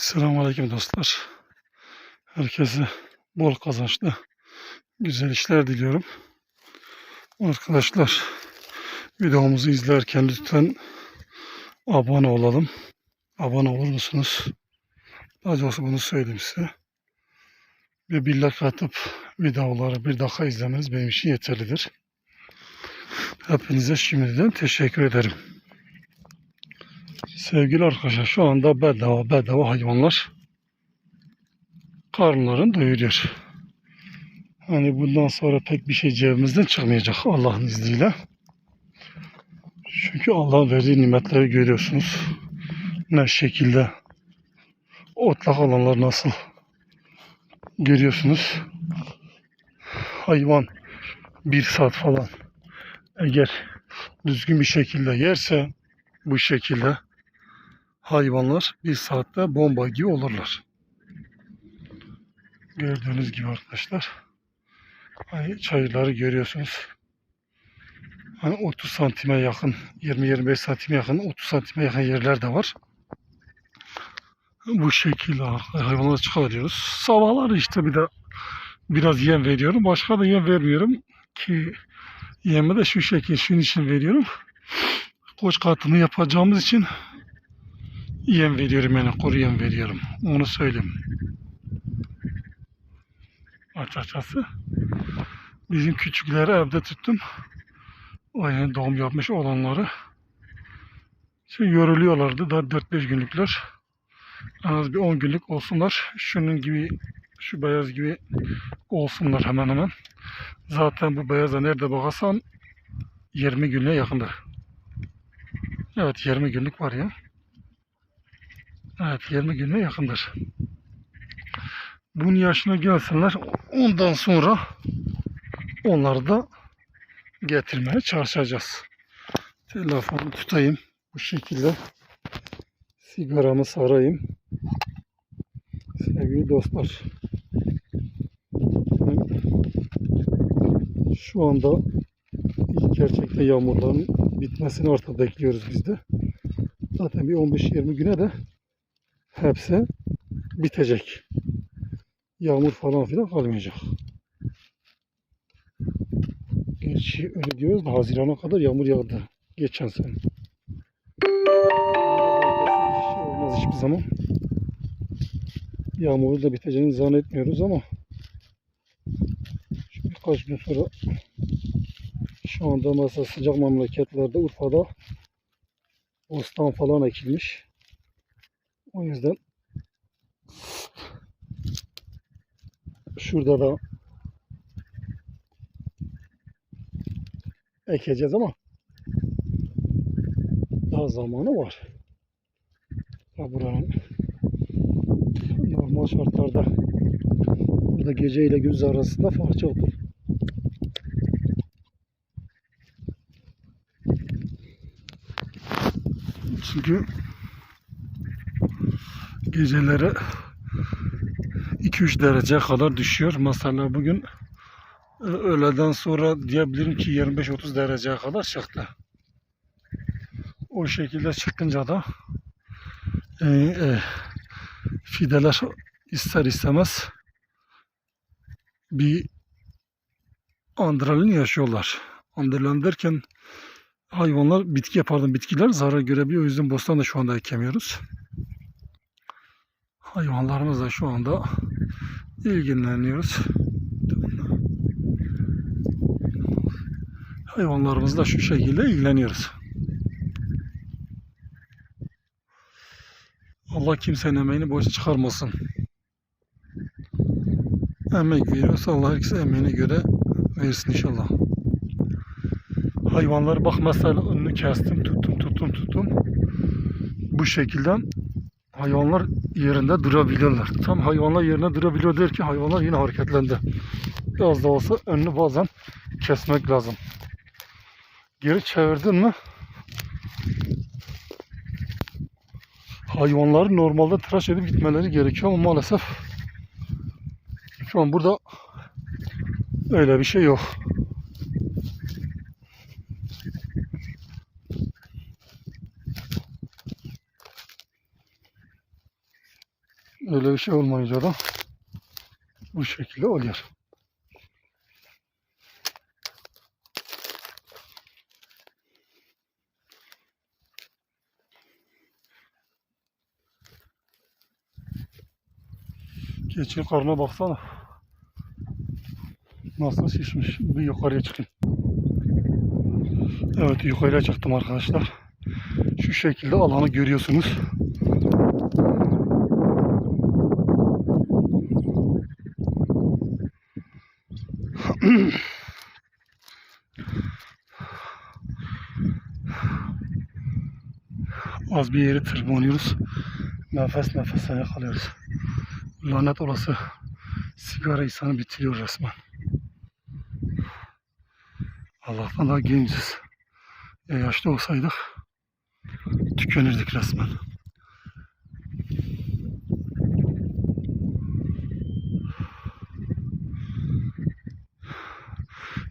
Selamünaleyküm dostlar. Herkese bol kazançlı güzel işler diliyorum. Arkadaşlar videomuzu izlerken lütfen abone olalım. Abone olur musunuz? Daha doğrusu bunu söyleyeyim size. Bir like atıp videoları bir dakika izlemeniz benim için yeterlidir. Hepinize şimdiden teşekkür ederim. Sevgili arkadaşlar şu anda bedava bedava hayvanlar karnlarını doyuruyor. Hani bundan sonra pek bir şey cebimizden çıkmayacak Allah'ın izniyle. Çünkü Allah'ın verdiği nimetleri görüyorsunuz. Ne şekilde otlak alanlar nasıl görüyorsunuz. Hayvan bir saat falan eğer düzgün bir şekilde yerse bu şekilde hayvanlar bir saatte bomba gibi olurlar. Gördüğünüz gibi arkadaşlar. Çayırları görüyorsunuz. Hani 30 santime yakın, 20-25 santime yakın, 30 santime yakın yerler de var. Bu şekilde hayvanları çıkarıyoruz. Sabahları işte bir de biraz yem veriyorum. Başka da yem vermiyorum ki yemi de şu şekil şunun için veriyorum. Koç katını yapacağımız için yem veriyorum yani kuru yem veriyorum. Onu söyleyeyim. Açıkçası bizim küçükleri evde tuttum. O yani doğum yapmış olanları. Şey yoruluyorlardı da 4-5 günlükler. En az bir 10 günlük olsunlar. Şunun gibi şu beyaz gibi olsunlar hemen hemen. Zaten bu beyaza nerede bakarsan 20 güne yakındır. Evet 20 günlük var ya. Evet 20 güne yakındır. Bunun yaşına gelsinler. Ondan sonra onları da getirmeye çalışacağız. Telefonu tutayım. Bu şekilde sigaramı sarayım. Sevgili dostlar. Şu anda gerçekten yağmurların bitmesini artık bekliyoruz biz de. Zaten bir 15-20 güne de hepsi bitecek. Yağmur falan filan kalmayacak. Gerçi öyle diyoruz da Haziran'a kadar yağmur yağdı. Geçen sene. Şey olmaz hiçbir zaman. Yağmuru da biteceğini zannetmiyoruz ama birkaç gün sonra şu anda mesela sıcak memleketlerde Urfa'da bostan falan ekilmiş. O yüzden şurada da ekeceğiz ama daha zamanı var. Ya buranın normal şartlarda burada gece ile gündüz arasında fark çoktur. Çünkü geceleri 2-3 derece kadar düşüyor. Mesela bugün e, öğleden sonra diyebilirim ki 25-30 dereceye kadar çıktı. O şekilde çıkınca da e, e, fideler ister istemez bir adrenalin yaşıyorlar. Adrenalin derken hayvanlar bitki pardon bitkiler zarar görebiliyor. O yüzden bostan da şu anda ekemiyoruz. Hayvanlarımızla şu anda ilgileniyoruz. Hayvanlarımızla şu şekilde ilgileniyoruz. Allah kimsenin emeğini boş çıkarmasın. Emek veriyorsa Allah herkese emeğine göre versin inşallah. Hayvanları bak mesela önünü kestim, tuttum, tuttum, tuttum. Bu şekilde hayvanlar yerinde durabiliyorlar. Tam hayvanlar yerine durabiliyor der ki hayvanlar yine hareketlendi. Biraz da olsa önünü bazen kesmek lazım. Geri çevirdin mi hayvanları normalde tıraş edip gitmeleri gerekiyor ama maalesef şu an burada öyle bir şey yok. Şey olmayınca da bu şekilde oluyor. Keçi karnına baksana. Nasıl şişmiş. Bir yukarıya çıkayım. Evet yukarıya çıktım arkadaşlar. Şu şekilde alanı görüyorsunuz. Az bir yeri tırmanıyoruz. Nefes nefese yakalıyoruz. Lanet olası sigara insanı bitiriyor resmen. Allah'tan daha genciz. Ya yaşlı olsaydık tükenirdik resmen.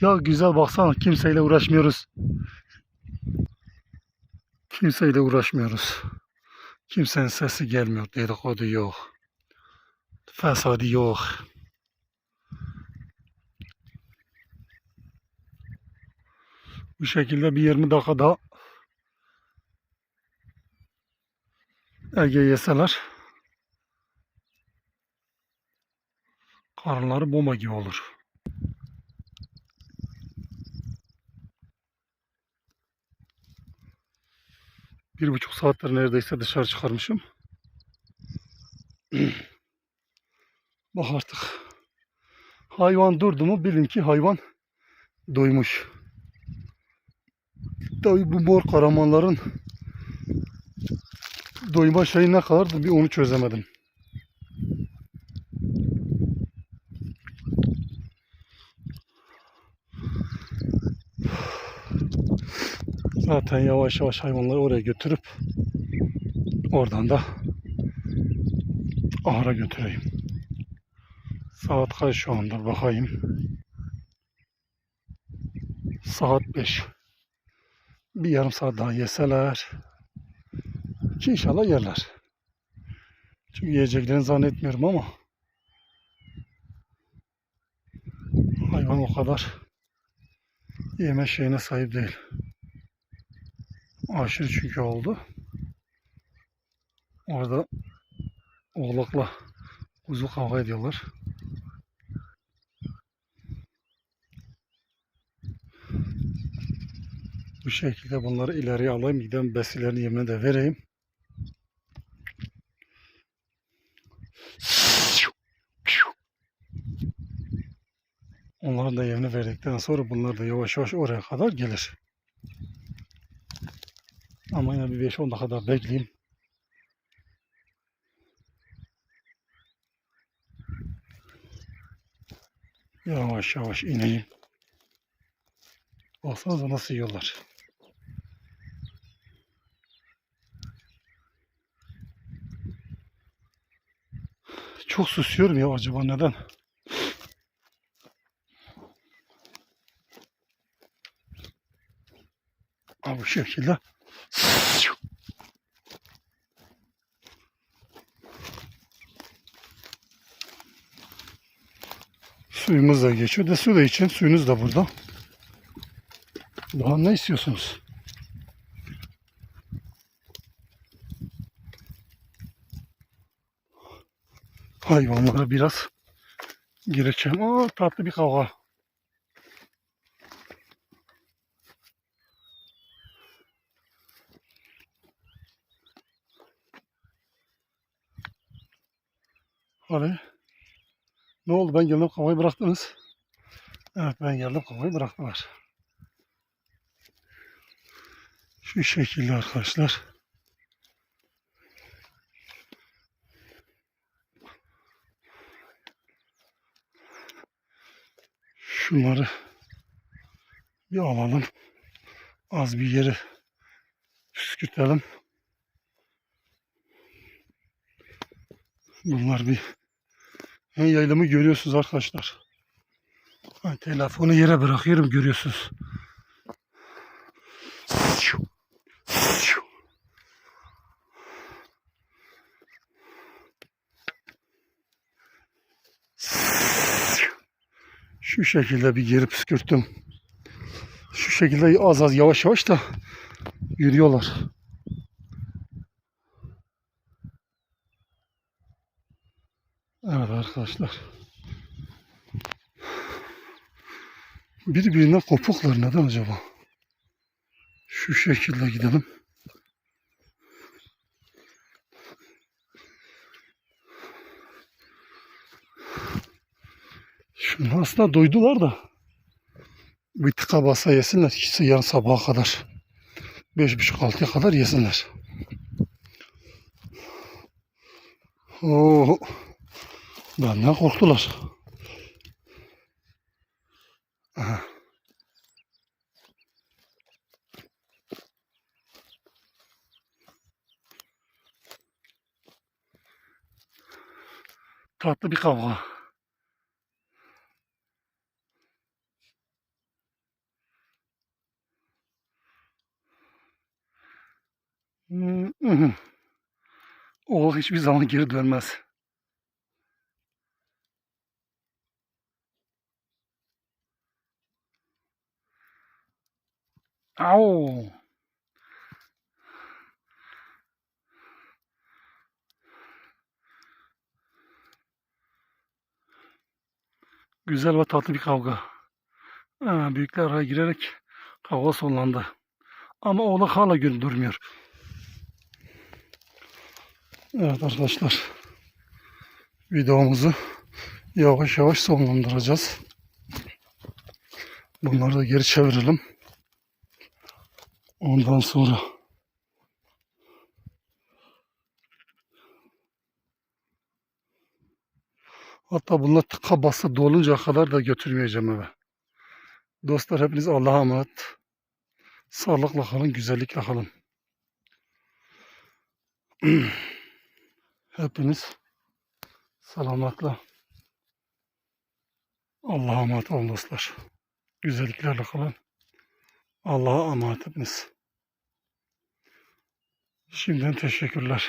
Ya güzel baksana kimseyle uğraşmıyoruz. Kimseyle uğraşmıyoruz. Kimsenin sesi gelmiyor. Dedikodu yok. Fesadı yok. Bu şekilde bir 20 dakika daha Ege yeseler karınları bomba gibi olur. Bir buçuk saattir neredeyse dışarı çıkarmışım. Bak artık. Hayvan durdu mu bilin ki hayvan doymuş. Tabii bu mor karamanların doyma şeyi ne kadardı bir onu çözemedim. Zaten yavaş yavaş hayvanları oraya götürüp oradan da ahıra götüreyim. Saat kaç şu anda bakayım. Saat 5. Bir yarım saat daha yeseler ki inşallah yerler. Çünkü yiyeceklerini zannetmiyorum ama hayvan o kadar yeme şeyine sahip değil. Aşırı çünkü oldu. Orada oğlakla kuzu kavga ediyorlar. Bu şekilde bunları ileriye alayım. Giden besilerini yemine de vereyim. Onların da yemini verdikten sonra bunlar da yavaş yavaş oraya kadar gelir. Ama yine bir 5-10 dakika bekleyeyim. Yavaş yavaş ineyim. Baksanıza nasıl yiyorlar. Çok susuyorum ya acaba neden? Ha, bu şekilde. Suyumuz da geçiyor. De su da için suyunuz da burada. Daha ne istiyorsunuz? Hayvanlara biraz gireceğim. Aa, tatlı bir kavga. Hadi. Ne oldu? Ben geldim kavgayı bıraktınız. Evet ben geldim kavgayı bıraktılar. Şu şekilde arkadaşlar. Şunları bir alalım. Az bir yeri püskürtelim. Bunlar bir yani yaylımı görüyorsunuz arkadaşlar. Yani telefonu yere bırakıyorum görüyorsunuz. Şu şekilde bir geri püskürttüm. Şu şekilde az az yavaş yavaş da yürüyorlar. Evet arkadaşlar. Birbirinden kopuklar neden acaba? Şu şekilde gidelim. Şimdi aslında doydular da bir tıka basa yesinler. İkisi yarın sabaha kadar. Beş buçuk altıya kadar yesinler. Oo, benden korktular. Aha. Tatlı bir kavga. Hmm, mhm. Oğul hiçbir zaman geri dönmez. Au. Güzel ve tatlı bir kavga. Ha, büyükler araya girerek kavga sonlandı. Ama oğlak hala gün durmuyor. Evet arkadaşlar. Videomuzu yavaş yavaş sonlandıracağız. Bunları da geri çevirelim. Ondan sonra hatta bunlar tıka basa dolunca kadar da götürmeyeceğim eve. Dostlar hepiniz Allah'a emanet. Sağlıkla kalın, güzellikle kalın. Hepiniz selametle Allah'a emanet olun dostlar. Güzelliklerle kalın. Allah'a emanet hepiniz. Şimdiden teşekkürler.